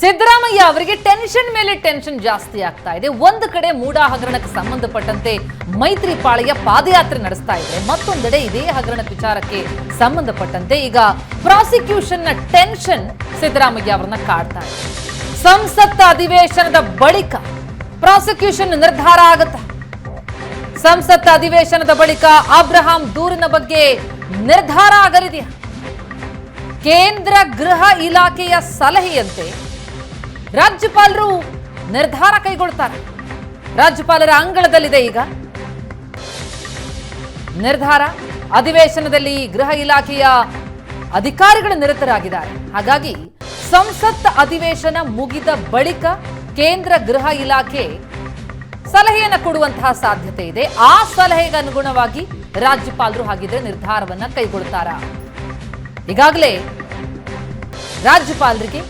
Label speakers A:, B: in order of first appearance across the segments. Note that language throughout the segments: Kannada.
A: ಸಿದ್ದರಾಮಯ್ಯ ಅವರಿಗೆ ಟೆನ್ಷನ್ ಮೇಲೆ ಟೆನ್ಷನ್ ಜಾಸ್ತಿ ಆಗ್ತಾ ಇದೆ. ಒಂದು ಕಡೆ ಮೂಡಾ ಹಗರಣಕ್ಕೆ ಸಂಬಂಧಪಟ್ಟಂತೆ ಮೈತ್ರಿಪಾಳೆಯ ಪಾದಯಾತ್ರೆ ನಡೆಸ್ತಾ ಇದೆ. ಮತ್ತೊಂದೆಡೆ ಇದೇ ಹಗರಣ ವಿಚಾರಕ್ಕೆ ಸಂಬಂಧಪಟ್ಟಂತೆ ಈಗ ಪ್ರಾಸಿಕ್ಯೂಷನ್ನ ಟೆನ್ಷನ್ ಸಿದ್ದರಾಮಯ್ಯ ಅವರನ್ನ ಕಾಡ್ತಾ ಇದೆ. ಸಂಸತ್ ಅಧಿವೇಶನದ ಬಳಿಕ ಪ್ರಾಸಿಕ್ಯೂಷನ್ ನಿರ್ಧಾರ ಆಗುತ್ತೆ? ಸಂಸತ್ ಅಧಿವೇಶನದ ಬಳಿಕ ಅಬ್ರಹಾಂ ದೂರಿನ ಬಗ್ಗೆ ನಿರ್ಧಾರ ಆಗಲಿದೆಯಾ? ಕೇಂದ್ರ ಗೃಹ ಇಲಾಖೆಯ ಸಲಹೆಯಂತೆ ರಾಜ್ಯಪಾಲರು ನಿರ್ಧಾರ ಕೈಗೊಳ್ತಾರೆ. ರಾಜ್ಯಪಾಲರ ಅಂಗಳದಲ್ಲಿದೆ ಈಗ. ನಿರ್ಧಾರ, ಅಧಿವೇಶನದಲ್ಲಿ ಗೃಹ ಇಲಾಖೆಯ ಅಧಿಕಾರಿಗಳು ನಿರತರಾಗಿದ್ದಾರೆ. ಹಾಗಾಗಿ ಸಂಸತ್ ಅಧಿವೇಶನ ಮುಗಿದ ಬಳಿಕ ಕೇಂದ್ರ ಗೃಹ ಇಲಾಖೆ ಸಲಹೆಯನ್ನು ಕೊಡುವಂತಹ ಸಾಧ್ಯತೆ ಇದೆ. ಆ ಸಲಹೆಗೆ ಅನುಗುಣವಾಗಿ ರಾಜ್ಯಪಾಲರು ಹಾಗಿದ್ರೆ ನಿರ್ಧಾರವನ್ನ ಕೈಗೊಳ್ತಾರ. ಈಗಾಗಲೇ ರಾಜ್ಯಪಾಲರಿಗೆ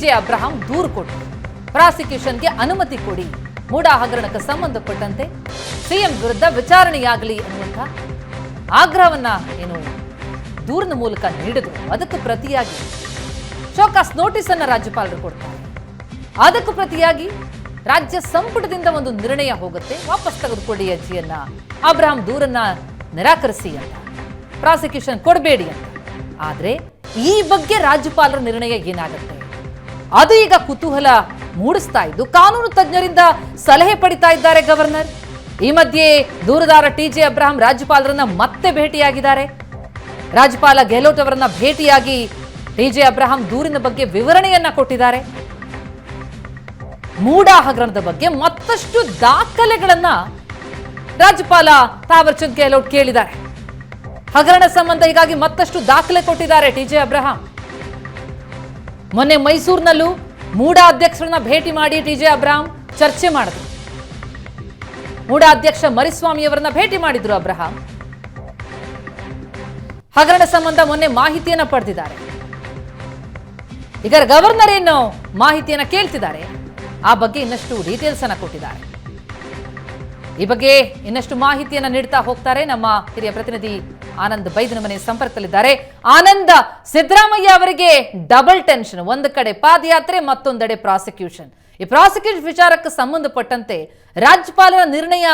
A: ಜೆ ಅಬ್ರಹಾಂ ದೂರು ಕೊಟ್ಟರು ಪ್ರಾಸಿಕ್ಯೂಷನ್ಗೆ ಅನುಮತಿ ಕೊಡಿ. ಮೂಡಾ ಹಗರಣಕ್ಕೆ ಸಂಬಂಧಪಟ್ಟಂತೆ ಸಿಎಂ ವಿರುದ್ಧ ವಿಚಾರಣೆಯಾಗಲಿ ಅನ್ನುವಂಥ ಆಗ್ರಹವನ್ನ ಏನು ದೂರಿನ ಮೂಲಕ ನೀಡಿದ್ರು. ಅದಕ್ಕೆ ಪ್ರತಿಯಾಗಿ ಶೋಕಾಸ್ ನೋಟಿಸ್ ಅನ್ನ ರಾಜ್ಯಪಾಲರು ಕೊಡ್ತಾರೆ. ಅದಕ್ಕೂ ಪ್ರತಿಯಾಗಿ ರಾಜ್ಯ ಸಂಪುಟದಿಂದ ಒಂದು ನಿರ್ಣಯ ಹೋಗುತ್ತೆ. ವಾಪಸ್ ತೆಗೆದುಕೊಡಿ ಅರ್ಜಿಯನ್ನ. ಅಬ್ರಹಾಂ ದೂರನ್ನ ನಿರಾಕರಿಸಿ ಅಂತ. ಪ್ರಾಸಿಕ್ಯೂಷನ್ ಕೊಡಬೇಡಿ ಅಂತ. ಆದರೆ ಈ ಬಗ್ಗೆ ರಾಜ್ಯಪಾಲರ ನಿರ್ಣಯ ಏನಾಗುತ್ತೆ? ಅದು ಈಗ ಕುತೂಹಲ ಮೂಡಿಸ್ತಾ ಇದ್ದು ಕಾನೂನು ತಜ್ಞರಿಂದ ಸಲಹೆ ಪಡಿತಾ ಇದ್ದಾರೆ ಗವರ್ನರ್. ಈ ಮಧ್ಯೆ ದೂರದಾರ ಟಿ ಜೆ ಅಬ್ರಹಾಂ ರಾಜ್ಯಪಾಲರನ್ನ ಮತ್ತೆ ಭೇಟಿಯಾಗಿದ್ದಾರೆ. ರಾಜ್ಯಪಾಲ ಗೆಹ್ಲೋಟ್ ಅವರನ್ನ ಭೇಟಿಯಾಗಿ ಟಿ ಜೆ ಅಬ್ರಹಾಂ ದೂರಿನ ಬಗ್ಗೆ ವಿವರಣೆಯನ್ನ ಕೊಟ್ಟಿದ್ದಾರೆ. ಮೂಡಾ ಹಗರಣದ ಬಗ್ಗೆ ಮತ್ತಷ್ಟು ದಾಖಲೆಗಳನ್ನ ರಾಜ್ಯಪಾಲ ತಾವರ್ಚಂದ್ ಗೆಹ್ಲೋಟ್ ಕೇಳಿದ್ದಾರೆ. ಹಗರಣ ಸಂಬಂಧ ಹೀಗಾಗಿ ಮತ್ತಷ್ಟು ದಾಖಲೆ ಕೊಟ್ಟಿದ್ದಾರೆ ಟಿ ಜೆ ಅಬ್ರಹಾಂ. ಮೊನ್ನೆ ಮೈಸೂರಿನಲ್ಲೂ ಮೂಡಾ ಅಧ್ಯಕ್ಷರನ್ನ ಭೇಟಿ ಮಾಡಿ ಟಿ ಜೆ ಅಬ್ರಹಾಂ ಚರ್ಚೆ ಮಾಡಿದ್ರು. ಮೂಡಾ ಅಧ್ಯಕ್ಷ ಮರಿಸ್ವಾಮಿ ಅವರನ್ನ ಭೇಟಿ ಮಾಡಿದ್ರು ಅಬ್ರಹಾಂ ಹಗರಣ ಸಂಬಂಧ ಮೊನ್ನೆ ಮಾಹಿತಿಯನ್ನ ಪಡೆದಿದ್ದಾರೆ. ಈಗ ಗವರ್ನರ್ ಏನು ಮಾಹಿತಿಯನ್ನ ಕೇಳ್ತಿದ್ದಾರೆ. ಆ ಬಗ್ಗೆ ಇನ್ನಷ್ಟು ಡೀಟೇಲ್ಸ್ ಅನ್ನ ಕೊಟ್ಟಿದ್ದಾರೆ. ಈ ಬಗ್ಗೆ ಇನ್ನಷ್ಟು ಮಾಹಿತಿಯನ್ನ ನೀಡ್ತಾ ಹೋಗ್ತಾರೆ ನಮ್ಮ ಹಿರಿಯ ಪ್ರತಿನಿಧಿ ಆನಂದ್ ಬೈದನ ಮನೆ ಸಂಪರ್ಕದಲ್ಲಿದ್ದಾರೆ. ಆನಂದ ಸಿದ್ದರಾಮಯ್ಯ ಅವರಿಗೆ ಡಬಲ್ ಟೆನ್ಷನ್ ಒಂದು ಕಡೆ ಪಾದಯಾತ್ರೆ, ಮತ್ತೊಂದೆಡೆ ಪ್ರಾಸಿಕ್ಯೂಷನ್ ಈ ಪ್ರಾಸಿಕ್ಯೂಷನ್ ವಿಚಾರಕ್ಕೆ ಸಂಬಂಧಪಟ್ಟಂತೆ ರಾಜ್ಯಪಾಲರ ನಿರ್ಣಯ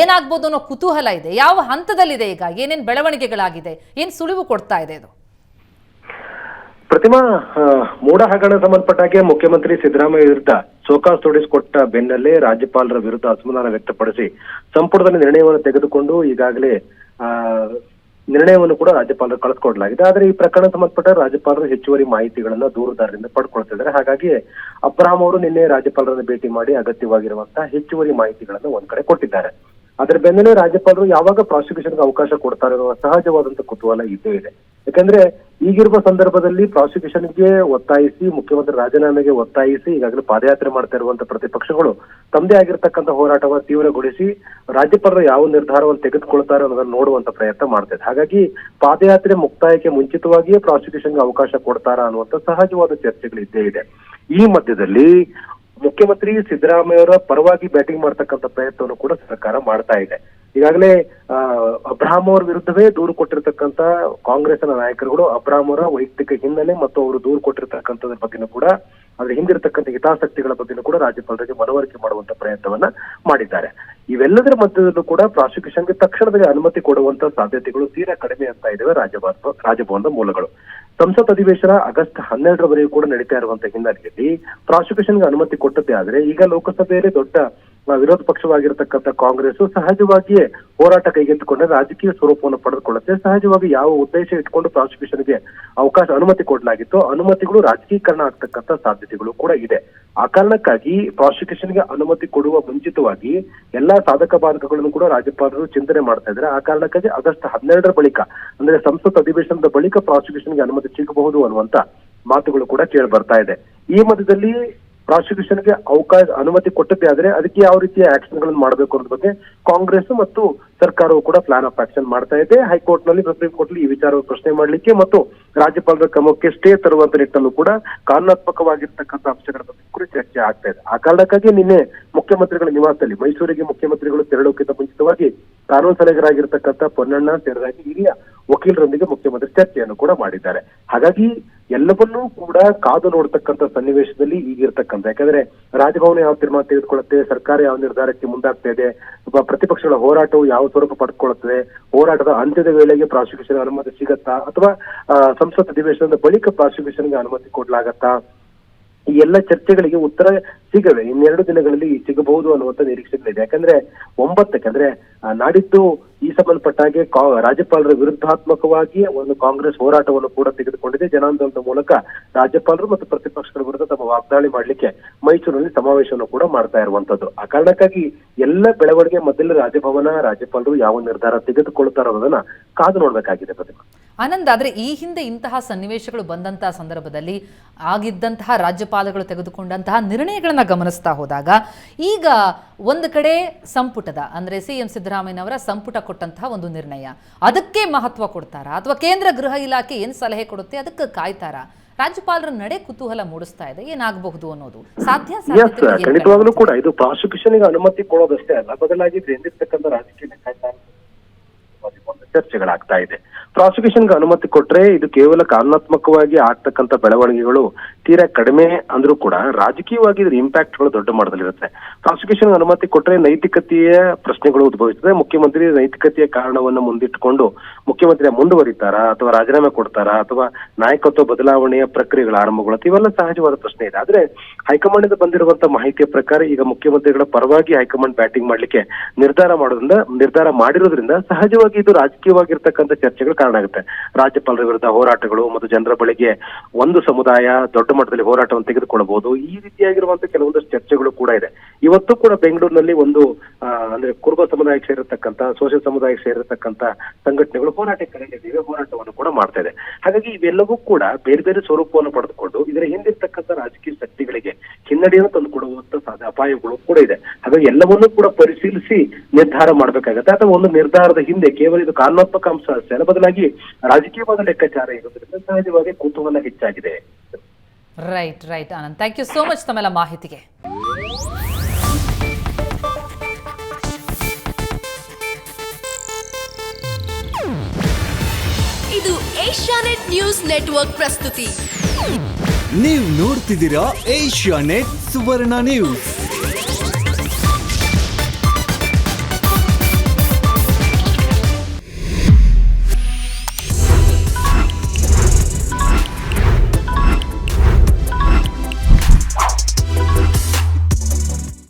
A: ಏನಾಗ್ಬೋದು ಅನ್ನೋ ಕುತೂಹಲ ಇದೆ. ಯಾವ ಹಂತದಲ್ಲಿದೆ ಈಗ? ಏನೇನು ಬೆಳವಣಿಗೆಗಳಾಗಿದೆ? ಏನ್ ಸುಳಿವು ಕೊಡ್ತಾ ಇದೆ ಇದು
B: ಪ್ರತಿಮಾ ಮೂಡ ಹಗರಣ ಸಂಬಂಧಪಟ್ಟಾಗೆ ಮುಖ್ಯಮಂತ್ರಿ ಸಿದ್ದರಾಮಯ್ಯ ವಿರುದ್ಧ ಸೋಕಾಸ್ ತೊಡಿಸಿಕೊಟ್ಟ ಕೊಟ್ಟ ಬೆನ್ನಲ್ಲೇ ರಾಜ್ಯಪಾಲರ ವಿರುದ್ಧ ಅಸಮಾಧಾನ ವ್ಯಕ್ತಪಡಿಸಿ ಸಂಪುಟದಲ್ಲಿ ನಿರ್ಣಯವನ್ನು ತೆಗೆದುಕೊಂಡು ಈಗಾಗಲೇ ನಿರ್ಣಯವನ್ನು ಕೂಡ ರಾಜ್ಯಪಾಲರು ಕಳಿಸ್ಕೊಡ್ಲಾಗಿದೆ. ಆದರೆ ಈ ಪ್ರಕರಣ ಸಂಬಂಧಪಟ್ಟ ರಾಜ್ಯಪಾಲರು ಹೆಚ್ಚುವರಿ ಮಾಹಿತಿಗಳನ್ನ ದೂರದಾರರಿಂದ ಪಡ್ಕೊಳ್ತಿದ್ದಾರೆ. ಹಾಗಾಗಿ ಅಬ್ರಹಾಂ ಅವರು ನಿನ್ನೆ ರಾಜ್ಯಪಾಲರನ್ನು ಭೇಟಿ ಮಾಡಿ ಅಗತ್ಯವಾಗಿರುವಂತಹ ಹೆಚ್ಚುವರಿ ಮಾಹಿತಿಗಳನ್ನ ಒಂದ್ ಕಡೆ ಕೊಟ್ಟಿದ್ದಾರೆ. ಅದರ ಬೆನ್ನಲ್ಲೇ ರಾಜ್ಯಪಾಲರು ಯಾವಾಗ ಪ್ರಾಸಿಕ್ಯೂಷನ್ಗೆ ಅವಕಾಶ ಕೊಡ್ತಾರೆ ಅನ್ನುವ ಸಹಜವಾದಂತ ಕುತೂಹಲ ಇದ್ದೇ ಇದೆ. ಯಾಕಂದ್ರೆ ಈಗಿರುವ ಸಂದರ್ಭದಲ್ಲಿ ಪ್ರಾಸಿಕ್ಯೂಷನ್ಗೆ ಒತ್ತಾಯಿಸಿ, ಮುಖ್ಯಮಂತ್ರಿ ರಾಜೀನಾಮೆಗೆ ಒತ್ತಾಯಿಸಿ ಈಗಾಗಲೇ ಪಾದಯಾತ್ರೆ ಮಾಡ್ತಾ ಇರುವಂತಹ ಪ್ರತಿಪಕ್ಷಗಳು ತಮ್ಮದೇ ಆಗಿರ್ತಕ್ಕಂಥ ಹೋರಾಟವನ್ನು ತೀವ್ರಗೊಳಿಸಿ ರಾಜ್ಯಪಾಲರು ಯಾವ ನಿರ್ಧಾರವನ್ನು ತೆಗೆದುಕೊಳ್ತಾರೆ ಅನ್ನೋದನ್ನು ನೋಡುವಂತ ಪ್ರಯತ್ನ ಮಾಡ್ತಿದೆ ಹಾಗಾಗಿ ಪಾದಯಾತ್ರೆ ಮುಕ್ತಾಯಕ್ಕೆ ಮುಂಚಿತವಾಗಿಯೇ ಪ್ರಾಸಿಕ್ಯೂಷನ್ಗೆ ಅವಕಾಶ ಕೊಡ್ತಾರಾ ಅನ್ನುವಂಥ ಸಹಜವಾದ ಚರ್ಚೆಗಳು ಇದ್ದೇ ಇದೆ. ಈ ಮಧ್ಯದಲ್ಲಿ ಮುಖ್ಯಮಂತ್ರಿ ಸಿದ್ದರಾಮಯ್ಯ ಅವರ ಪರವಾಗಿ ಬ್ಯಾಟಿಂಗ್ ಮಾಡ್ತಕ್ಕಂಥ ಪ್ರಯತ್ನವನ್ನು ಕೂಡ ಸರ್ಕಾರ ಮಾಡ್ತಾ ಇದೆ. ಈಗಾಗಲೇ ಅಬ್ರಾಹಂ ಅವರ ವಿರುದ್ಧವೇ ದೂರು ಕೊಟ್ಟಿರ್ತಕ್ಕಂತ ಕಾಂಗ್ರೆಸ್ನ ನಾಯಕರುಗಳು ಅಬ್ರಾಹಂ ಅವರ ವೈಯಕ್ತಿಕ ಹಿನ್ನೆಲೆ ಮತ್ತು ಅವರು ದೂರು ಕೊಟ್ಟಿರ್ತಕ್ಕಂಥದ್ರ ಬಗ್ಗೆನೂ ಕೂಡ, ಅದ್ರ ಹಿಂದಿರತಕ್ಕಂಥ ಹಿತಾಸಕ್ತಿಗಳ ಬಗ್ಗೆನೂ ಕೂಡ ರಾಜ್ಯಪಾಲರಿಗೆ ಮನವರಿಕೆ ಮಾಡುವಂತ ಪ್ರಯತ್ನವನ್ನ ಮಾಡಿದ್ದಾರೆ. ಇವೆಲ್ಲದರ ಮಧ್ಯದಲ್ಲೂ ಕೂಡ ಪ್ರಾಸಿಕ್ಯೂಷನ್ಗೆ ತಕ್ಷಣದಲ್ಲಿ ಅನುಮತಿ ಕೊಡುವಂತ ಸಾಧ್ಯತೆಗಳು ತೀರಾ ಕಡಿಮೆ ಅಂತ ಇದಾವೆ ರಾಜಭವನ ರಾಜಭವನದ ಮೂಲಗಳು. ಸಂಸತ್ ಅಧಿವೇಶನ ಆಗಸ್ಟ್ ಹನ್ನೆರಡರವರೆಗೂ ಕೂಡ ನಡೀತಾ ಇರುವಂತ ಹಿನ್ನೆಲೆಯಲ್ಲಿ ಪ್ರಾಸಿಕ್ಯೂಷನ್ಗೆ ಅನುಮತಿ ಕೊಟ್ಟದ್ದೇ ಆದ್ರೆ ಈಗ ಲೋಕಸಭೆಯಲ್ಲಿ ದೊಡ್ಡ ವಿರೋಧ ಪಕ್ಷವಾಗಿರತಕ್ಕಂಥ ಕಾಂಗ್ರೆಸ್ ಸಹಜವಾಗಿಯೇ ಹೋರಾಟ ಕೈಗೆತ್ತಿಕೊಂಡ ರಾಜಕೀಯ ಸ್ವರೂಪವನ್ನು ಪಡೆದುಕೊಳ್ಳುತ್ತೆ. ಸಹಜವಾಗಿ ಯಾವ ಉದ್ದೇಶ ಇಟ್ಕೊಂಡು ಪ್ರಾಸಿಕ್ಯೂಷನ್ಗೆ ಅವಕಾಶ ಅನುಮತಿ ಕೊಡಲಾಗಿತ್ತು ಅನುಮತಿಗಳು ರಾಜಕೀಕರಣ ಆಗ್ತಕ್ಕಂಥ ಸಾಧ್ಯತೆಗಳು ಕೂಡ ಇದೆ. ಆ ಕಾರಣಕ್ಕಾಗಿ ಪ್ರಾಸಿಕ್ಯೂಷನ್ಗೆ ಅನುಮತಿ ಕೊಡುವ ಮುಂಚಿತವಾಗಿ ಎಲ್ಲಾ ಸಾಧಕ ಬಾಧಕಗಳನ್ನು ಕೂಡ ರಾಜ್ಯಪಾಲರು ಚಿಂತನೆ ಮಾಡ್ತಾ ಇದ್ದಾರೆ. ಆ ಕಾರಣಕ್ಕಾಗಿ ಆಗಸ್ಟ್ ಹನ್ನೆರಡರ ಬಳಿಕ, ಅಂದ್ರೆ ಸಂಸತ್ ಅಧಿವೇಶನದ ಬಳಿಕ ಪ್ರಾಸಿಕ್ಯೂಷನ್ಗೆ ಅನುಮತಿ ಸಿಗಬಹುದು ಅನ್ನುವಂತ ಮಾತುಗಳು ಕೂಡ ಕೇಳಿ ಬರ್ತಾ ಇದೆ. ಈ ಮಧ್ಯದಲ್ಲಿ ಪ್ರಾಸಿಕ್ಯೂಷನ್ಗೆ ಅವಕಾಶ ಅನುಮತಿ ಕೊಟ್ಟದ್ದೇ ಆದ್ರೆ ಅದಕ್ಕೆ ಯಾವ ರೀತಿಯ ಆಕ್ಷನ್ಗಳನ್ನು ಮಾಡಬೇಕು ಅನ್ನೋದ್ರ ಬಗ್ಗೆ ಕಾಂಗ್ರೆಸ್ ಮತ್ತು ಸರ್ಕಾರವು ಕೂಡ ಪ್ಲಾನ್ ಆಫ್ ಆಕ್ಷನ್ ಮಾಡ್ತಾ ಇದೆ. ಹೈಕೋರ್ಟ್ನಲ್ಲಿ ಸುಪ್ರೀಂ ಕೋರ್ಟ್ ಈ ವಿಚಾರವನ್ನು ಪ್ರಶ್ನೆ ಮಾಡಲಿಕ್ಕೆ ಮತ್ತು ರಾಜ್ಯಪಾಲರ ಕ್ರಮಕ್ಕೆ ಸ್ಟೇ ತರುವಂತ ನಿಟ್ಟಲ್ಲೂ ಕೂಡ ಕಾನೂನಾತ್ಮಕವಾಗಿರ್ತಕ್ಕಂಥ ಅಂಶಗಳ ಬಗ್ಗೆ ಕೂಡ ಚರ್ಚೆ ಆಗ್ತಾ ಇದೆ. ಆ ಕಾರಣಕ್ಕಾಗಿ ನಿನ್ನೆ ಮುಖ್ಯಮಂತ್ರಿಗಳ ನಿವಾಸದಲ್ಲಿ ಮೈಸೂರಿಗೆ ಮುಖ್ಯಮಂತ್ರಿಗಳು ತೆರಳೋಕ್ಕಿಂತ ಮುಂಚಿತವಾಗಿ ಕಾನೂನು ಸಲಹೆಗರಾಗಿರ್ತಕ್ಕಂಥ ಪೊನ್ನಣ್ಣ ಸೇರಿದಾಗಿ ಹಿರಿಯ ವಕೀಲರೊಂದಿಗೆ ಮುಖ್ಯಮಂತ್ರಿ ಚರ್ಚೆಯನ್ನು ಕೂಡ ಮಾಡಿದ್ದಾರೆ. ಹಾಗಾಗಿ ಎಲ್ಲವನ್ನೂ ಕೂಡ ಕಾದು ನೋಡ್ತಕ್ಕಂಥ ಸನ್ನಿವೇಶದಲ್ಲಿ ಈಗಿರ್ತಕ್ಕಂಥ. ಯಾಕಂದ್ರೆ ರಾಜಭವನ ಯಾವ ತೀರ್ಮಾನ ತೆಗೆದುಕೊಳ್ಳುತ್ತೆ, ಸರ್ಕಾರ ಯಾವ ನಿರ್ಧಾರಕ್ಕೆ ಮುಂದಾಗ್ತಾ ಇದೆ ಪ್ರತಿಪಕ್ಷಗಳ ಹೋರಾಟವು ಯಾವ ಸ್ವರೂಪ ಪಡ್ಕೊಳ್ಳುತ್ತದೆ ಹೋರಾಟದ ಅಂತ್ಯದ ವೇಳೆಗೆ ಪ್ರಾಸಿಕ್ಯೂಷನ್ ಅನುಮತಿ ಸಿಗತ್ತಾ, ಅಥವಾ ಸಂಸತ್ ಅಧಿವೇಶನದ ಬಳಿಕ ಪ್ರಾಸಿಕ್ಯೂಷನ್ಗೆ ಅನುಮತಿ ಕೊಡ್ಲಾಗತ್ತಾ, ಈ ಎಲ್ಲ ಚರ್ಚೆಗಳಿಗೆ ಉತ್ತರ ಸಿಗವೆ. ಇನ್ನೆರಡು ದಿನಗಳಲ್ಲಿ ಸಿಗಬಹುದು ಅನ್ನುವಂತ ನಿರೀಕ್ಷೆಗಳಿದೆ. ಯಾಕಂದ್ರೆ ಒಂಬತ್ತಕ್ಕೆ, ಅಂದ್ರೆ ನಾಡಿದ್ದು ಈ ಸಂಬಂಧಪಟ್ಟ ಹಾಗೆ ಕಾ- ರಾಜ್ಯಪಾಲರ ವಿರುದ್ಧಾತ್ಮಕವಾಗಿ ಒಂದು ಕಾಂಗ್ರೆಸ್ ಹೋರಾಟವನ್ನು ಕೂಡ ತೆಗೆದುಕೊಂಡಿದೆ. ಜನಾಂದೋಲನದ ಮೂಲಕ ರಾಜ್ಯಪಾಲರು ಮತ್ತು ಪ್ರತಿಪಕ್ಷಗಳ ವಿರುದ್ಧ ತಮ್ಮ ವಾಗ್ದಾಳಿ ಮಾಡ್ಲಿಕ್ಕೆ ಮೈಸೂರಿನಲ್ಲಿ ಸಮಾವೇಶವನ್ನು ಕೂಡ ಮಾಡ್ತಾ ಇರುವಂತದ್ದು. ಆ ಕಾರಣಕ್ಕಾಗಿ ಎಲ್ಲ ಬೆಳವಣಿಗೆ, ಮೊದಲು ರಾಜಭವನ, ರಾಜ್ಯಪಾಲರು ಯಾವ ನಿರ್ಧಾರ ತೆಗೆದುಕೊಳ್ತಾರೋ ಅನ್ನೋದನ್ನ ಕಾದು ನೋಡ್ಬೇಕಾಗಿದೆ ಪ್ರತಿಮಾ
A: ಆನಂದ್, ಆದ್ರೆ ಈ ಹಿಂದೆ ಇಂತಹ ಸನ್ನಿವೇಶಗಳು ಬಂದಂತಹ ಸಂದರ್ಭದಲ್ಲಿ ಆಗಿದ್ದಂತಹ ರಾಜ್ಯಪಾಲಗಳು ತೆಗೆದುಕೊಂಡಂತಹ ನಿರ್ಣಯಗಳನ್ನ ಗಮನಿಸ್ತಾ ಹೋದಾಗ ಈಗ ಒಂದು ಕಡೆ ಸಂಪುಟದ ಅಂದ್ರೆ ಸಿ ಎಂ ಸಿದ್ದರಾಮಯ್ಯನವರ ಸಂಪುಟ ಕೊಟ್ಟಂತಹ ಒಂದು ನಿರ್ಣಯ. ಅದಕ್ಕೆ ಮಹತ್ವ ಕೊಡ್ತಾರಾ? ಅಥವಾ ಕೇಂದ್ರ ಗೃಹ ಇಲಾಖೆ ಏನ್ ಸಲಹೆ ಕೊಡುತ್ತೆ? ಅದಕ್ಕೆ ಕಾಯ್ತಾರಾ? ರಾಜ್ಯಪಾಲರ ನಡೆ ಕುತೂಹಲ ಮೂಡಿಸ್ತಾ ಇದೆ. ಏನಾಗಬಹುದು ಅನ್ನೋದು ಸಾಧ್ಯ
B: ಖಂಡಿತವಾಗ್ಲೂ ಕೂಡ ಇದು ಪ್ರಾಸಿಕ್ಯೂಷನ್ಗೆ ಅನುಮತಿ ಕೊಡೋದಷ್ಟೇ ಅಲ್ಲ. ಬದಲಾಗಿ ಎಂದಿರ್ತಕ್ಕಂಥ ರಾಜಕೀಯ ಲೆಕ್ಕಾಚಾರ ಚರ್ಚೆಗಳಾಗ್ತಾ ಇದೆ. ಪ್ರಾಸಿಕ್ಯೂಷನ್ಗೆ ಅನುಮತಿ ಕೊಟ್ರೆ ಇದು ಕೇವಲ ಕಾನೂನಾತ್ಮಕವಾಗಿ ಆಗ್ತಕ್ಕಂಥ ಬೆಳವಣಿಗೆಗಳು ತೀರಾ ಕಡಿಮೆ ಅಂದ್ರೂ ಕೂಡ ರಾಜಕೀಯವಾಗಿ ಇದ್ರ ಇಂಪ್ಯಾಕ್ಟ್ಗಳು ದೊಡ್ಡ ಮಟ್ಟದಲ್ಲಿರುತ್ತೆ. ಪ್ರಾಸಿಕ್ಯೂಷನ್ ಅನುಮತಿ ಕೊಟ್ಟರೆ ನೈತಿಕತೆಯ ಪ್ರಶ್ನೆಗಳು ಉದ್ಭವಿಸುತ್ತದೆ ಮುಖ್ಯಮಂತ್ರಿ ನೈತಿಕತೆಯ ಕಾರಣವನ್ನು ಮುಂದಿಟ್ಟುಕೊಂಡು ಮುಖ್ಯಮಂತ್ರಿ ಮುಂದುವರಿತಾರಾ ಅಥವಾ ರಾಜೀನಾಮೆ ಕೊಡ್ತಾರಾ ಅಥವಾ ನಾಯಕತ್ವ ಬದಲಾವಣೆಯ ಪ್ರಕ್ರಿಯೆಗಳ ಆರಂಭಗೊಳ್ಳುತ್ತೆ ಇವೆಲ್ಲ ಸಹಜವಾದ ಪ್ರಶ್ನೆ ಇದೆ. ಆದ್ರೆ ಹೈಕಮಾಂಡ್ ಇಂದ ಬಂದಿರುವಂತಹ ಮಾಹಿತಿಯ ಪ್ರಕಾರ ಈಗ ಮುಖ್ಯಮಂತ್ರಿಗಳ ಪರವಾಗಿ ಹೈಕಮಾಂಡ್ ಬ್ಯಾಟಿಂಗ್ ಮಾಡ್ಲಿಕ್ಕೆ ನಿರ್ಧಾರ ಮಾಡೋದ್ರಿಂದ, ನಿರ್ಧಾರ ಮಾಡಿರೋದ್ರಿಂದ ಸಹಜವಾಗಿ ಇದು ರಾಜಕೀಯವಾಗಿರ್ತಕ್ಕಂಥ ಚರ್ಚೆಗಳು ಕಾರಣ ಆಗುತ್ತೆ. ರಾಜ್ಯಪಾಲರ ವಿರುದ್ಧ ಹೋರಾಟಗಳು ಮತ್ತು ಜನರ ಬಳಿಗೆ ಒಂದು ಸಮುದಾಯ, ದೊಡ್ಡ ಮಟ್ಟದಲ್ಲಿ ಹೋರಾಟವನ್ನು ತೆಗೆದುಕೊಳ್ಳಬಹುದು. ಈ ರೀತಿಯಾಗಿರುವಂತಹ ಕೆಲವೊಂದಷ್ಟು ಚರ್ಚೆಗಳು ಕೂಡ ಇದೆ. ಇವತ್ತು ಕೂಡ ಬೆಂಗಳೂರಿನಲ್ಲಿ ಒಂದು ಅಂದ್ರೆ ಕುರುಬ ಸಮುದಾಯಕ್ಕೆ ಸೇರಿರತಕ್ಕಂತ ಸೋಷಿಯಲ್ ಸಮುದಾಯಕ್ಕೆ ಸೇರಿರತಕ್ಕಂತ ಸಂಘಟನೆಗಳು ಹೋರಾಟಕ್ಕೆ ಕರೆದಿದ್ದೇವೆ, ಹೋರಾಟವನ್ನು ಕೂಡ ಮಾಡ್ತಾ ಇದೆ. ಹಾಗಾಗಿ ಇವೆಲ್ಲವೂ ಕೂಡ ಬೇರೆ ಬೇರೆ ಸ್ವರೂಪವನ್ನು ಪಡೆದುಕೊಂಡು ಇದರ ಹಿಂದಿರ್ತಕ್ಕಂಥ ರಾಜಕೀಯ ಶಕ್ತಿಗಳಿಗೆ ಹಿನ್ನಡೆಯನ್ನು ತಂದುಕೊಡುವಂತ ಸಾಧ್ಯ ಅಪಾಯಗಳು ಕೂಡ ಇದೆ. ಹಾಗಾಗಿ ಎಲ್ಲವನ್ನೂ ಕೂಡ ಪರಿಶೀಲಿಸಿ ನಿರ್ಧಾರ ಮಾಡಬೇಕಾಗತ್ತೆ. ಅಥವಾ ಒಂದು ನಿರ್ಧಾರದ ಹಿಂದೆ ಕೇವಲ ಇದು ಕಾನೂನಾತ್ಮಕ ಅಂಶ ಅಷ್ಟೇ ಬದಲಾಗಿ ರಾಜಕೀಯವಾದ ಲೆಕ್ಕಾಚಾರ ಇರೋದ್ರಿಂದ ಸಹಜವಾಗಿ ಕುತೂಹಲ ಹೆಚ್ಚಾಗಿದೆ.
A: Right right Anand thank you so much ತಮ್ಮೆಲ್ಲ ಮಾಹಿತಿಗೆ
C: ಇದು ಏಷ್ಯಾನೆಟ್ ನ್ಯೂಸ್ ನೆಟ್ವರ್ಕ್ ಪ್ರಸ್ತುತಿ.
D: ನೀವು ನೋಡ್ತಿದ್ದೀರಾ ಏಷ್ಯಾ ನೆಟ್ ಸುವರ್ಣ ನ್ಯೂಸ್